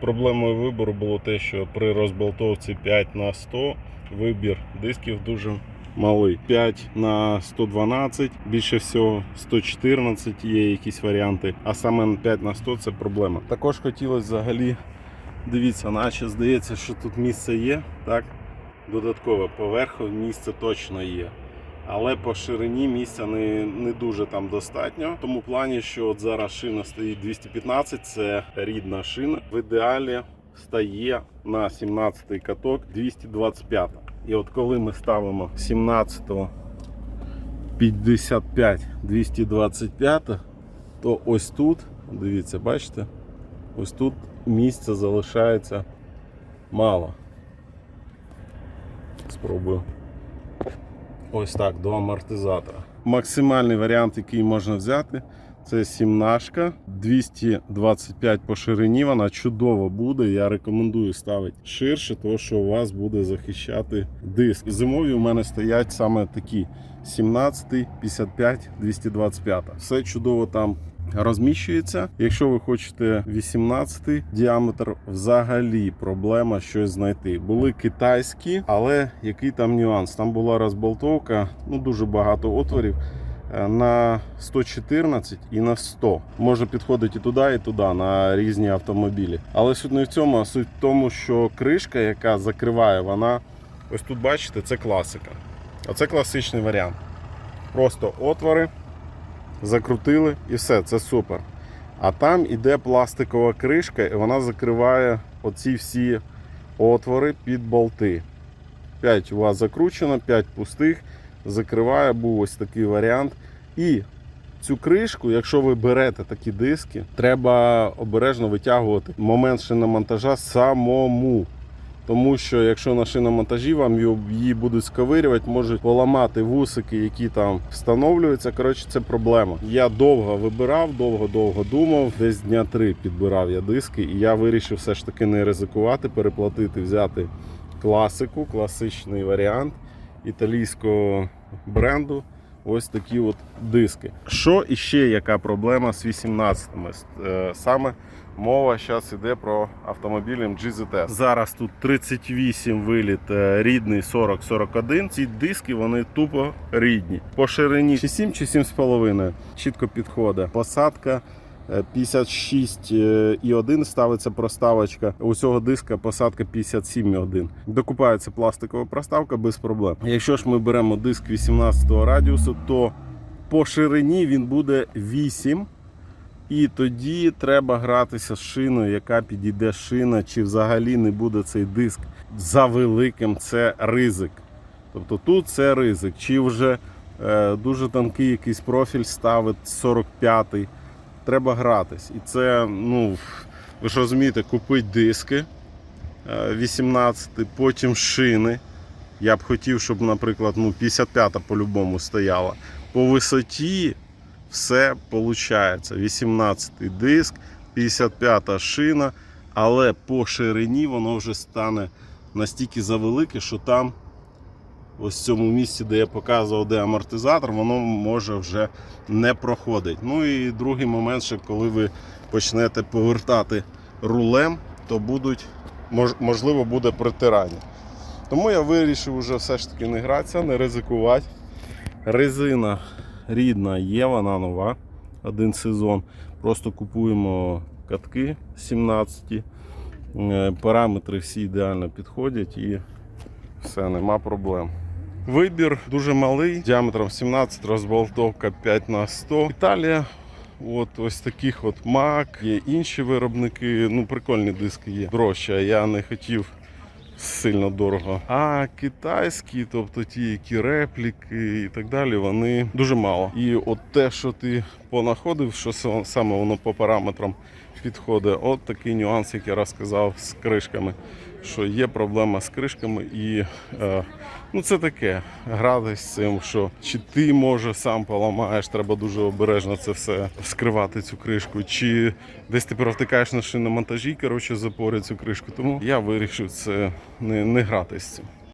проблемою вибору було те, що при розболтовці 5 на 100 вибір дисків дуже малий. 5 на 112, більше всього 114 є якісь варіанти, а саме 5 на 100 це проблема. Також хотілося взагалі, дивіться, наче здається, що тут місце є, так? Додаткове поверху місце точно є. Але по ширині місця не, не дуже там достатньо. В тому плані, що от зараз шина стоїть 215, це рідна шина. В ідеалі стає на 17-й каток 225. І от коли ми ставимо 17-го 55 225, то ось тут, дивіться, бачите, ось тут місця залишається мало. Спробую. Ось так, до амортизатора. Максимальний варіант, який можна взяти, це 17 225 по ширині. Вона чудово буде. Я рекомендую ставити ширше, тому що у вас буде захищати диск. Зимові у мене стоять саме такі: 17, 55, 225. Все чудово там розміщується. Якщо ви хочете 18 діаметр, взагалі проблема щось знайти. Були китайські, але який там нюанс? Там була розболтовка, ну дуже багато отворів. е, На 114 і на 100 може підходити і туди, і туди на різні автомобілі. Але суть не в цьому, а суть в тому, що кришка, яка закриває, вона ось тут бачите, це класика. Оце класичний варіант. Просто отвори, закрутили і все, це супер. А там іде пластикова кришка, і вона закриває оці всі отвори під болти. 5 у вас закручено, 5 пустих. Закриває, був ось такий варіант. І цю кришку, якщо ви берете такі диски, треба обережно витягувати момент шиномонтажа самому. Тому що якщо на шиномонтажі вам її будуть сковирювати, можуть поламати вусики, які там встановлюються. Коротше, це проблема. Я довго вибирав, довго-довго думав. Десь дня три підбирав я диски, і я вирішив все ж таки не ризикувати, переплатити, взяти класику, класичний варіант італійського бренду. Ось такі от диски. Що іще яка проблема з 18-ми? Е, Саме мова зараз йде про автомобілі GZS. Зараз тут 38 виліт, е, рідний 40-41. Ці диски вони тупо рідні. По ширині чи 7 чи 7,5. Чітко підходить. Посадка 56,1 ставиться проставочка. У цього диска посадка 57,1. Докупається пластикова проставка без проблем. Якщо ж ми беремо диск 18 радіусу, то по ширині він буде 8. І тоді треба гратися з шиною, яка підійде шина, чи взагалі не буде цей диск за великим. Це ризик. Тобто тут це ризик. Чи вже е, дуже тонкий якийсь профіль ставить 45-й. Треба гратись. І це, ну, ви ж розумієте, купити диски е, 18, потім шини. Я б хотів, щоб, наприклад, ну, 55-та по-любому стояла. По висоті все виходить. 18 диск, 55 шина, але по ширині воно вже стане настільки завелике, що там, ось в цьому місці, де я показував, де амортизатор, воно може вже не проходить. Ну і другий момент, що коли ви почнете повертати рулем, то будуть, мож- можливо буде притирання. Тому я вирішив уже все ж таки не гратися, не ризикувати. Резина рідна є, вона нова. Один сезон. Просто купуємо катки 17. Е, Параметри всі ідеально підходять і все, нема проблем. Вибір дуже малий, діаметром 17, розболтовка 5 на 100. Італія. От ось таких от Мак, є інші виробники. Ну, прикольні диски є. Дорожче. Я не хотів сильно дорого. А китайські, тобто ті, які репліки і так далі, вони дуже мало. І от те, що ти понаходив, що саме воно по параметрам підходить, от такий нюанс, як я розказав з кришками. Що є проблема з кришками, і е, ну це таке. Гратись з цим, що чи ти може сам поламаєш, треба дуже обережно це все скривати цю кришку, чи десь ти провтикаєш на шиномонтажі, коротше, запорять цю кришку. Тому я вирішив це не, не грати з цим.